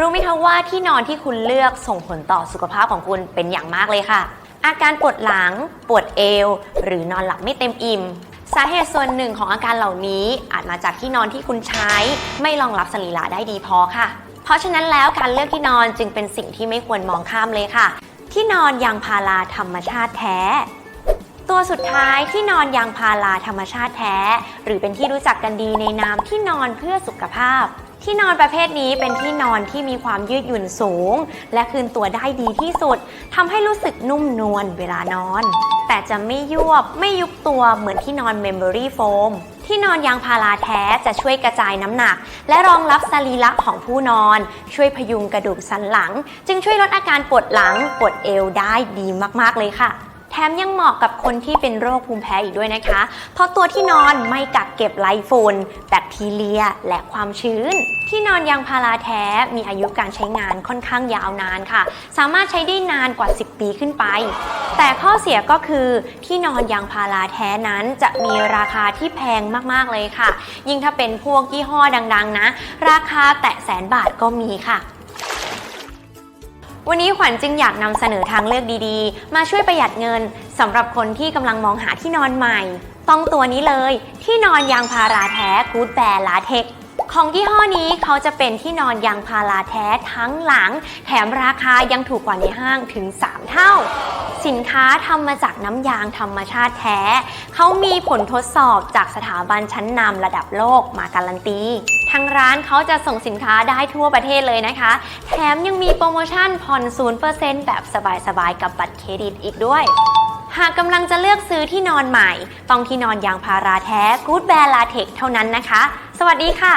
รู้ไหมคะว่าที่นอนที่คุณเลือกส่งผลต่อสุขภาพของคุณเป็นอย่างมากเลยค่ะ อาการปวดหลัง ปวดเอว หรือนอนหลับไม่เต็มอิ่ม สาเหตุส่วนหนึ่งของอาการเหล่านี้อาจมาจากที่นอนที่คุณใช้ ไม่รองรับสรีระได้ดีพอค่ะ เพราะฉะนั้นแล้วการเลือกที่นอนจึงเป็นสิ่งที่ไม่ควรมองข้ามเลยค่ะ ที่นอนยางพาราธรรมชาติแท้ ตัวสุดท้ายที่นอนยางพาราธรรมชาติแท้ หรือเป็นที่รู้จักกันดีในนามที่นอนเพื่อสุขภาพ ที่นอนประเภทนี้เป็นที่นอนที่มีความยืดหยุ่นสูง และคืนตัวได้ดีที่สุดทำให้รู้สึกนุ่มนวลเวลานอน แต่จะไม่ยวบไม่ยุบตัวเหมือนที่นอนเมมโมรี่โฟมที่นอนยางพาราแท้จะช่วยกระจายน้ำหนัก และรองรับสรีระของผู้นอน ช่วยพยุงกระดูกสันหลัง จึงช่วยลดอาการปวดหลังปวดเอวได้ดีมาก ๆ เลยค่ะ ถมยังเหมาะกับคนที่เป็นโรคภูมิแพ้อีกด้วยนะคะ เพราะตัวที่นอนไม่กักเก็บไรฝุ่นแบคทีเรีย และความชื้น ที่นอนยางพาราแท้มีอายุการใช้งานค่อนข้างยาวนานค่ะ สามารถใช้ได้นานกว่า 10 ปีขึ้นไป แต่ข้อเสียก็คือที่นอนยางพาราแท้นั้นจะมีราคาที่แพงมากๆเลยค่ะ ยิ่งถ้าเป็นพวกยี่ห้อดังๆนะ ราคาแตะแสนบาทก็มีค่ะ วันนี้ขวัญจึงอยากนำเสนอทางเลือกดีๆ มาช่วยประหยัดเงินสำหรับคนที่กำลังมองหาที่นอนใหม่ ต้องตัวนี้เลย ที่นอนยางพาราแท้กูดแบร์ลาเทคของยี่ห้อนี้เขาจะเป็นที่นอนยางพาราแท้ทั้งหลัง แถมราคายังถูกกว่าในห้างถึง 3 เท่า สินค้าทำมาจากน้ำยางธรรมชาติแท้ เขามีผลทดสอบจากสถาบันชั้นนำระดับโลกมาการันตี ทางร้านเขาจะส่งสินค้าได้ทั่วประเทศเลยนะคะ แถมยังมีโปรโมชั่นผ่อน 0%แบบสบายๆ กับบัตรเครดิตอีกด้วยหากกำลังจะเลือกซื้อที่นอนใหม่ ต้องที่นอนยางพาราแท้ Good Bear Latex เท่านั้นนะคะ สวัสดีค่ะ